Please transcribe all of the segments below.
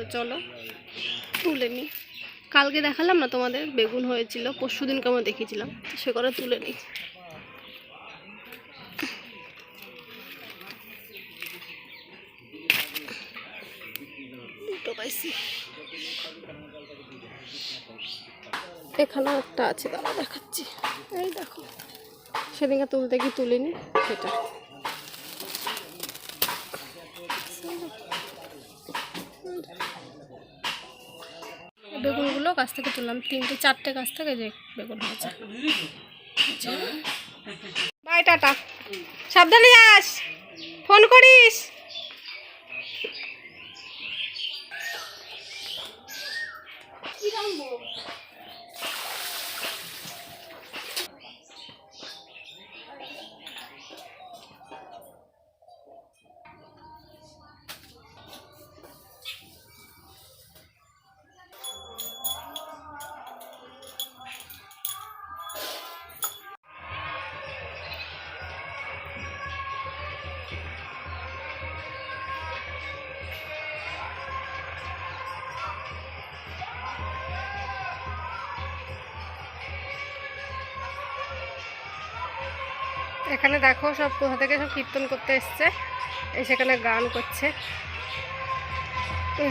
তো চলো, তুলে নিই কালকে দেখালাম না তোমাদের, বেগুন হয়েছিল, পরশু দিনকে আমরা দেখিয়েছিলাম তো সে করে তুলে নিই এখানেও একটা আছে দাঁড়া দেখাচ্ছি। এই দেখো, সেদিনকে তুলতে কি তুলিনি, সেটা। বেগুনগুলো গাছ থেকে তুললাম, তিনটে, চারটে গাছ থেকে যে বেগুন হয়েছে। Bye, tata. সাবধানে আস ফোন করিস। এখানে দেখো সব কোথা থেকে সব কীর্তন করতে এসছে। সেখানে গান করছে।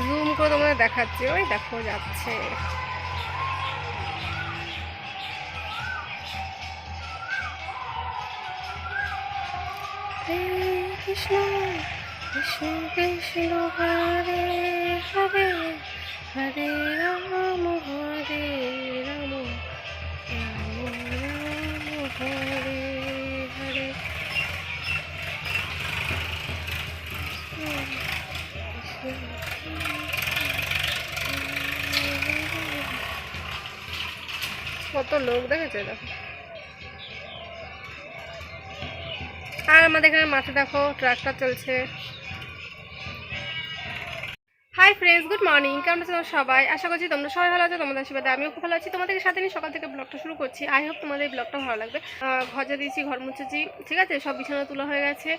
জুম করে তোমাদের দেখাচ্ছি। ওই দেখো, যাচ্ছে। কৃষ্ণ কৃষ্ণ কৃষ্ণ, হরে হরে হরে রাম, হরে কত লোক দেখেছে? দেখো। আর আমাদের এখানে মাঠে দেখো ট্রাক্টর চলছে। হাই ফ্রেন্ডস গুড মর্নিং কেমন আছো সবাই? আশা করছি তোমরা সবাই ভালো আছো, তোমাদের আশীর্বাদে আমিও খুব ভালো আছি। তোমাদের সাথে নিয়ে সকাল থেকে ব্লগটা শুরু করছি। আই হোপ তোমাদের এই ব্লগটা ভালো লাগবে। যা দিয়েছি, ঘর মুছেছি, ঠিক আছে? সব বিছানা তোলা হয়ে গেছে।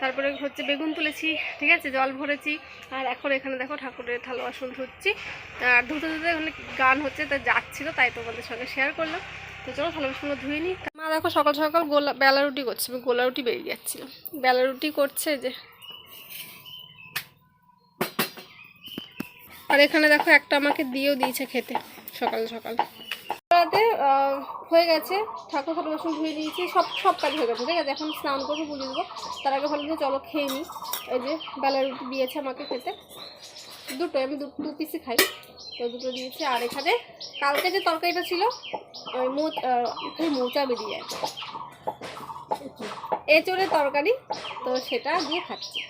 তারপরে হচ্ছে বেগুন তুলেছি, ঠিক আছে? জল ভরেছি। আর এখন এখানে দেখো ঠাকুরের থালা বাসন ধুচ্ছি। আর ধুতে ধুতে এখানে গান হচ্ছে, তা যাচ্ছিল, তাই তোমাদের সঙ্গে শেয়ার করলাম। তো চলো থালা বাসনগুলো ধুয়ে নিই মা দেখো সকাল সকাল গোলা বেলা রুটি করছে, আমি গোলা রুটি বেরিয়ে যাচ্ছিল বেলা রুটি করছে যে আর এখানে দেখো একটা আমাকে দিয়েও দিয়েছে খেতে সকাল সকাল। হয়ে গেছে ঠাকুর থালা বাসন ধুয়ে দিয়েছি সব সব কাজ হয়ে গেছে ঠিক আছে? এখন স্নান করব পুজো দেবো। তার আগে ভালো যে চলো খেয়ে নিই এই যে বেলা রুটি দিয়েছে আমাকে খেতে। দুটো আমি দু দু পিসই খাই। তো দুটো দিয়েছে। আর এখানে কালকে যে তরকারিটা ছিল ওই আহ, খালি মোচা বেরিয়ে এঁচড়ের তরকারি তো সেটা দিয়ে খাচ্ছি।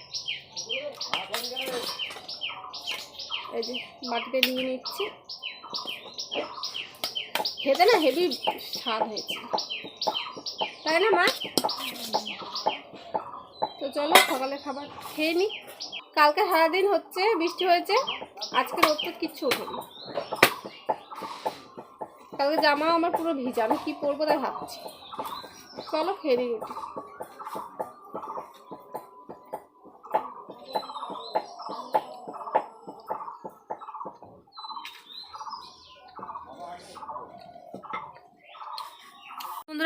এই যে বাটিতে নিয়ে নিচ্ছি। খেতে না হেভি স্বাদ হয়েছে। তাই না, মা? তো চলো সকালে খাবার খেয়ে নিই কালকে সারাদিন হচ্ছে, বৃষ্টি হয়েছে। আজকে রোদ তো কিচ্ছু ওঠেনি। কালকে জামা আমার পুরো ভিজা, আমি কি পরবো তাই ভাবছি। চলো খেয়ে নিই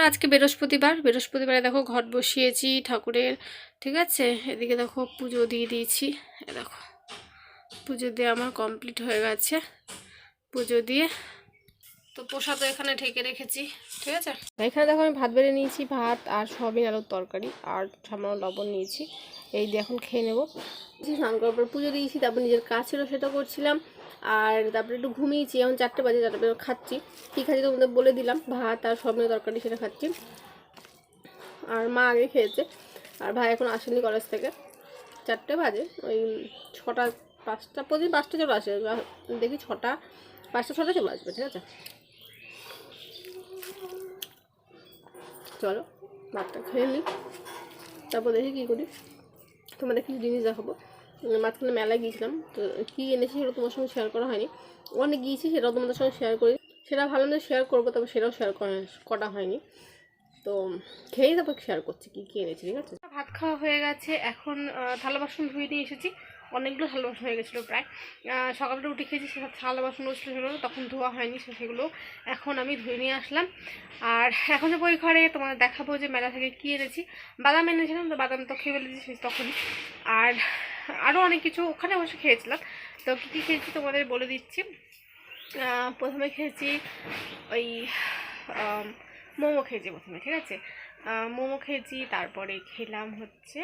বন্ধুরা আজকে বৃহস্পতিবার? বৃহস্পতিবারে দেখো ঘট বসিয়েছি ঠাকুরের, ঠিক আছে? এদিকে দেখো পুজো দিয়ে দিয়েছি। দেখো, পুজো দিয়ে আমার কমপ্লিট হয়ে গেছে। পুজো দিয়ে তো প্রসাদও এখানে ঢেকে রেখেছি, ঠিক আছে? এখানে দেখো আমি ভাত বেড়ে নিয়েছি, ভাত আর সয়াবিন আলুর তরকারি আর সামান্য লবণ নিয়েছি। এই দিয়ে এখন খেয়ে নেব। স্নান করার পর পুজো দিয়েছি, তারপর নিজের ছিল সেটা করছিলাম। আর তারপরে একটু ঘুমিয়েছি, এখন চারটে বাজে চারটে বাজে খাচ্ছি। কী খাচ্ছি তোমাদের বলে দিলাম, ভাত আর সব সয়াবিনের তরকারি সেটা খাচ্ছি। আর মা আগে খেয়েছে, আর ভাই এখন আসেনি কলেজ থেকে। চারটে বাজে, ওই ছটা, পাঁচটা, প্রতিদিন পাঁচটা চলে আসে। দেখি ছটা, পাঁচটা, ছটা চলে আসবে, ঠিক আছে? চলো, ভাতটা খেয়ে নিই তারপর দেখি কী করি। তোমাদের কিছু জিনিস দেখাবো। মাঝখানে মেলায় গিয়েছিলাম। তো কী এনেছি সেটা তোমার সঙ্গে শেয়ার করা হয়নি। অনেক গিয়েছি সেটাও তোমাদের সঙ্গে শেয়ার করি। সেটা ভালো মতো শেয়ার করব তবে সেটাও শেয়ার করা হয়নি। তো খেয়েই তারপর শেয়ার করছি কী কী এনেছি ঠিক আছে? ভাত খাওয়া হয়ে গেছে এখন থালা বাসন ধুয়ে নিয়ে এসেছি। অনেকগুলো থালা বাসন হয়ে গেছিল প্রায়। আহ, সকালটা উঠে খেয়েছি সে থালা বাসন ছিল সেগুলো তখন ধোয়া হয়নি সেগুলো এখন আমি ধুয়ে নিয়ে আসলাম। আর এখন যে বই ঘরে তোমাদের দেখাবো যে মেলা থেকে কী এনেছি। বাদাম এনেছিলাম তো বাদাম তো খেয়ে ফেলেছি তখনই। আর আরও অনেক কিছু ওখানে বসে খেয়েছিলাম। তো কী কী খেয়েছি তোমাদের বলে দিচ্ছি। প্রথমে খেয়েছি ওই মোমো খেয়েছি প্রথমে, ঠিক আছে? মোমো খেয়েছি, তারপরে খেলাম হচ্ছে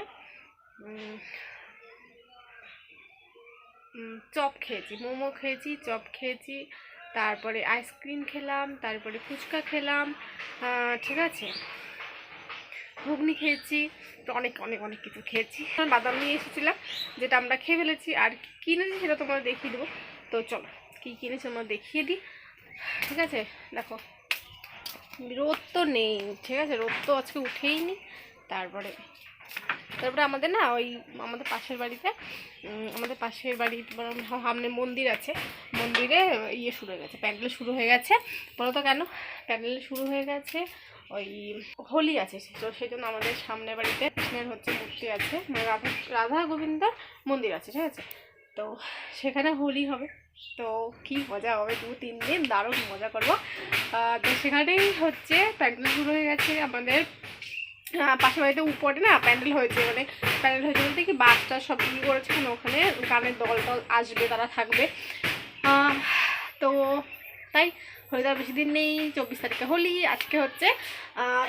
চপ খেয়েছি, মোমো খেয়েছি, চপ খেয়েছি, তারপরে আইসক্রিম খেলাম, তারপরে ফুচকা খেলাম ঠিক আছে? ঘুগনি খেয়েছি, তো অনেক অনেক অনেক কিছু খেয়েছি। বাদাম নিয়ে এসেছিলাম, যেটা আমরা খেয়ে ফেলেছি। আর কিনেছি সেটা তোমরা দেখিয়ে দেবো। তো চলো, কী কিনেছি আমরা দেখিয়ে দিই। ঠিক আছে? দেখো। রোদ তো নেই। ঠিক আছে? রোদ তো আজকে উঠেই নি তারপরে তারপরে আমাদের না ওই আমাদের পাশের বাড়িতে আমাদের পাশের বাড়ি সামনে মন্দির আছে। মন্দিরে ইয়ে শুরু হয়ে গেছে। প্যান্ডেল শুরু হয়ে গেছে। বলো তো কেন? প্যান্ডেল শুরু হয়ে গেছে। ওই হোলি আছে, তো সেই জন্য আমাদের সামনের বাড়িতে কৃষ্ণের হচ্ছে মূর্তি আছে মানে রাধা রাধা গোবিন্দর মন্দির আছে, ঠিক আছে? তো সেখানে হোলি হবে, তো কি মজা হবে, দু, তিন দিন দারুণ মজা করব। তো সেখানেই হচ্ছে প্যান্ডেল শুরু হয়ে গেছে, আমাদের পাশের বাড়িতে উপরে না প্যান্ডেল হয়েছে মানে প্যান্ডেল হয়েছে বলতে কি বাচ্চা সব ই করেছে মানে ওখানে গানের দল টল আসবে, তারা থাকবে। তো তাই হয়ে যাওয়ার বেশি দিন নেই, চব্বিশ তারিখে হোলি, আজকে হচ্ছে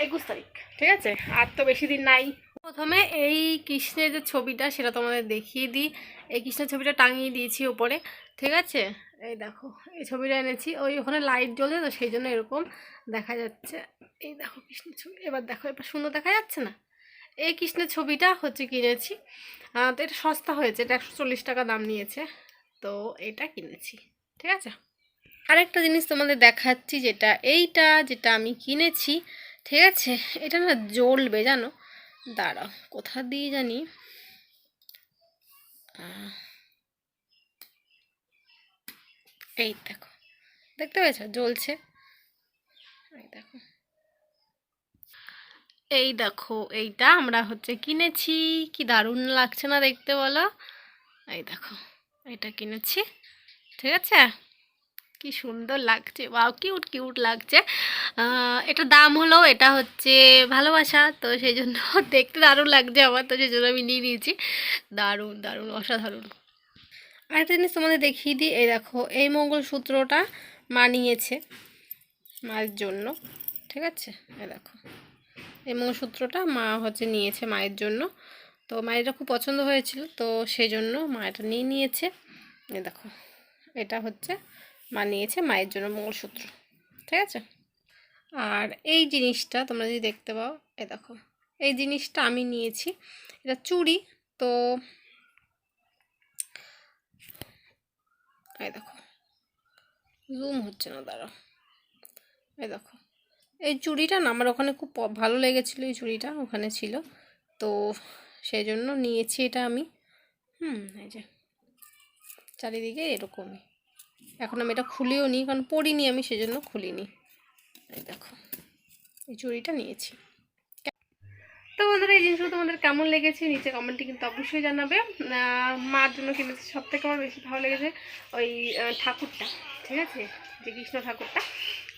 একুশ তারিখ, ঠিক আছে? আর তো বেশি দিন নাই। প্রথমে এই কৃষ্ণের যে ছবিটা, সেটা তোমাদের দেখিয়ে দিই। এই কৃষ্ণের ছবিটা টাঙিয়ে দিয়েছি ওপরে, ঠিক আছে? এই দেখো, এই ছবিটা এনেছি। ওই ওখানে লাইট জ্বলে তো, সেই জন্য এরকম দেখা যাচ্ছে। এই দেখো কৃষ্ণের ছবি, এবার দেখো, এবার সুন্দর দেখা যাচ্ছে না? এই কৃষ্ণের ছবিটা হচ্ছে কিনেছি তো এটা সস্তা হয়েছে, এটা একশো চল্লিশ টাকা দাম নিয়েছে। তো এটা কিনেছি, ঠিক আছে? আরেকটা জিনিস তোমাদের দেখাচ্ছি যেটা, এইটা যেটা আমি কিনেছি, ঠিক আছে? এটা না জ্বলবে, জানো? দাঁড়াও, কোথা দিয়ে জানি? এই দেখো, দেখতে পেয়েছ? জ্বলছে। এই দেখো। এই দেখো, এইটা আমরা হচ্ছে কিনেছি। কি দারুণ লাগছে না দেখতে বলো? এই দেখো, এটা কিনেছি, ঠিক আছে? কি সুন্দর লাগছে বাও কিউট কিউট লাগছে। এটা দাম হলো, এটা হচ্ছে ভালোবাসা, তো সেই জন্য দেখতে দারুণ লাগছে আমার, তো সেই জন্য আমি নিয়ে নিয়েছি। দারুণ দারুণ, অসাধারণ। আরেকটা জিনিস তোমাদের দেখিয়ে দিই, এই দেখো, এই মঙ্গলসূত্রটা মা নিয়েছে মায়ের জন্য, ঠিক আছে? এই দেখো, এই মঙ্গলসূত্রটা মা হচ্ছে নিয়েছে মায়ের জন্য। তো মায়েরটা খুব পছন্দ হয়েছিল, তো সেই জন্য মা এটা নিয়ে নিয়েছে। এই দেখো, এটা হচ্ছে মা নিয়েছে মায়ের জন্য মঙ্গলসূত্র। ঠিক আছে? আর এই জিনিসটা তোমরা যদি দেখতে পাও, এ দেখো, এই জিনিসটা আমি নিয়েছি। এটা চুড়ি, তো এই দেখো জুম হচ্ছে না, দাঁড়াও। এই দেখো, এই চুড়িটা না আমার ওখানে খুব ভালো লেগেছিলো, এই চুড়িটা ওখানে ছিল। তো সেই জন্য নিয়েছি এটা আমি। হুম, এই যে, চারিদিকে এরকমই। এখন আমি এটা খুলেও নিই কারণ পরিনি আমি সেজন্য খুলিনি। এই দেখো এই চুড়িটা নিয়েছি। তো বন্ধুরা এই জিনিসগুলো তোমাদের কেমন লেগেছে? নিচে কমেন্টে কিন্তু অবশ্যই জানাবে। মার জন্য কিনেছি সব থেকে আমার বেশি ভালো লেগেছে ওই ঠাকুরটা ঠিক আছে? যে কৃষ্ণ ঠাকুরটা।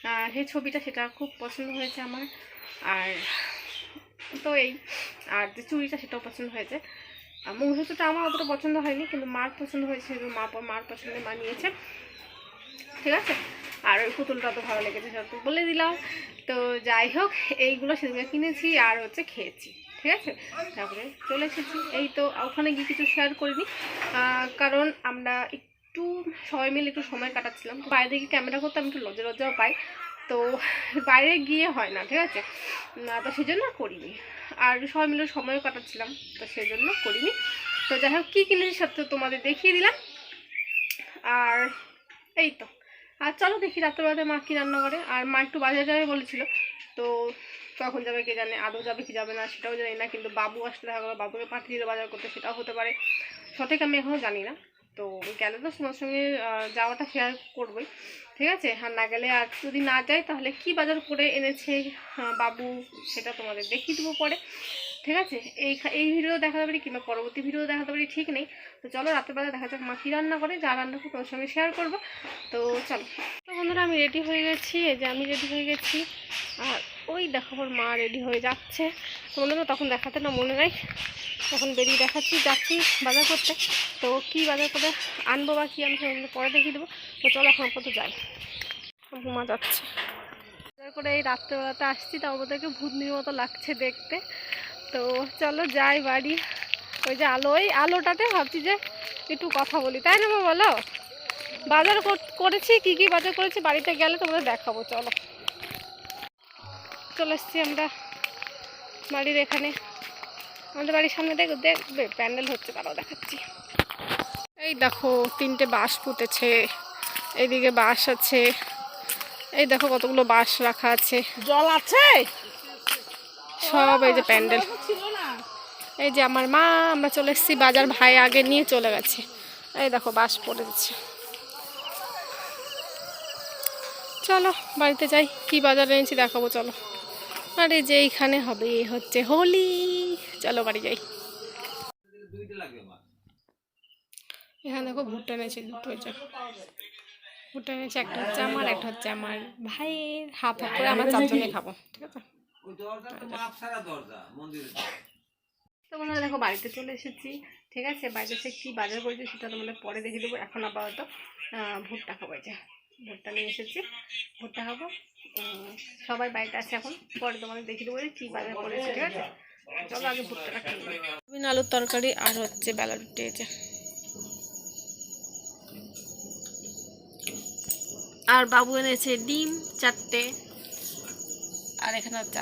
আহ, সেই ছবিটা সেটা খুব পছন্দ হয়েছে আমার। আর তো এই আর যে চুড়িটা সেটাও পছন্দ হয়েছে। আর মঙ্গলসূত্রটা আমার অতটা পছন্দ হয়নি কিন্তু মার পছন্দ হয়েছে মা মার পছন্দে মা নিয়েছে। ঠিক আছে? আর ওই পুতুলটা তো ভালো লেগেছে সব বলে দিলাম। তো যাই হোক, এইগুলো সেগুলো কিনেছি আর হচ্ছে খেয়েছি, ঠিক আছে? তারপরে চলে এসেছি। এই তো ওখানে গিয়ে কিছু শেয়ার করিনি কারণ আমরা একটু সবাই মিলে একটু সময় কাটাচ্ছিলাম। তো বাইরে গিয়ে ক্যামেরা করতে আমি একটু লজ্জা লজ্জাও পাই। তো বাইরে গিয়ে হয় না, ঠিক আছে? তো সেই জন্য করিনি। আর সবাই মিলে সময় কাটাচ্ছিলাম, তো সেই জন্য করিনি। তো যাই হোক, কী কিনেছি সব তো তোমাদের দেখিয়ে দিলাম। আর এই তো আর চলো দেখি রাত্রেবেলাতে মা কী রান্না করে। আর মা একটু বাজারে যাবে বলেছিল। তো কখন যাবে কে জানে, আদৌ যাবে কি যাবে না সেটাও জানি না। কিন্তু বাবু আসলে দেখা গেলো বাবুকে পাঠিয়ে দিলে বাজার করতে, সেটাও হতে পারে। সঠিক আমি এখনও জানি না। তো গেলে তো তোমার সঙ্গে যাওয়াটা শেয়ার করবোই। ঠিক আছে? আর না গেলে আর যদি না যাই তাহলে কি বাজার করে এনেছে বাবু সেটা তোমাদের দেখিয়ে দেবো পরে। ঠিক আছে? এই এই ভিডিও দেখাতে পারি কিংবা পরবর্তী ভিডিও দেখাতে পারি ঠিক নেই। তো চলো রাত্রেবেলা দেখা যাক মা কী রান্না করে, যা রান্না করে তোমার সঙ্গে শেয়ার করব। তো চলো। তো বন্ধুরা, আমি রেডি হয়ে গেছি, এই যে আমি রেডি হয়ে গেছি। আর ওই দেখো মা রেডি হয়ে যাচ্ছে। তো বন্ধুরা, তখন দেখাতে না মনে নাই। তখন বেরিয়ে দেখাচ্ছি, যাচ্ছি বাজার করতে। তো কী বাজার করে আনব বা কী আনব পরে দেখিয়ে দেবো। তো চলো এখন আপাতত যাই। মা যাচ্ছে। করে এই রাত্রেবেলাতে আসছি, তাও ওদেরকে ভূতনির মতো লাগছে দেখতে। তো চলো যাই বাড়ি। ওই যে আলো ওই আলোটাতে ভাবছি যে একটু কথা বলি। তাই না বলো? বাজার কর- করেছি, কি কি বাজার করেছি, বাড়িতে গেলে তোমাদের দেখাবো, চলো। চলে এসছি আমরা বাড়ির এখানে। আমাদের বাড়ির সামনে দেখ দেখবে প্যান্ডেল হচ্ছে তারাও দেখাচ্ছি। এই দেখো, তিনটে বাঁশ পুঁতেছে। এইদিকে বাঁশ আছে। এই দেখো কতগুলো বাঁশ রাখা আছে। জল আছে? সব এই যে প্যান্ডেল। এই যে আমার মা আমরা চলে এসেছি বাজার ভাই আগে নিয়ে চলে গেছে। এই দেখো বাস পড়ে যাচ্ছে চলো বাড়িতে যাই কি বাজার এনেছি দেখাবো চলো। আরে যে এইখানে হবে এ হচ্ছে হোলি। চলো বাড়ি যাই। এখানে দেখো ভুট্টা এনেছি দুটো ভুট্টা এনেছি একটা হচ্ছে আমার একটা হচ্ছে আমার ভাইয়ের। হাফ হাফ করে আমরা চারজনে খাব ঠিক আছে? ওই দরজা তো মাপ সারা দরজা মন্দিরে তো বন্ধুরা দেখো বাড়িতে চলে এসেছি। ঠিক আছে বাড়িতে এসে কী বাজার করেছি সেটা তোমাদের পরে দেখে দেবো। এখন আপাতত ভুট্টা খাব যে ভুট্টা নিয়ে এসেছি। ভুট্টা খাব। সবাই বাড়িতে আছে এখন। পরে তোমাদের দেখে দেবো যে কী বাজার করেছি ঠিক আছে? চলো আগে ভুট্টাটা খেয়ে নিই। বিন আলুর তরকারি আর হচ্ছে বেলা রুটি যে। আর বাবু এনেছে ডিম চারটে। আর এখানে হচ্ছে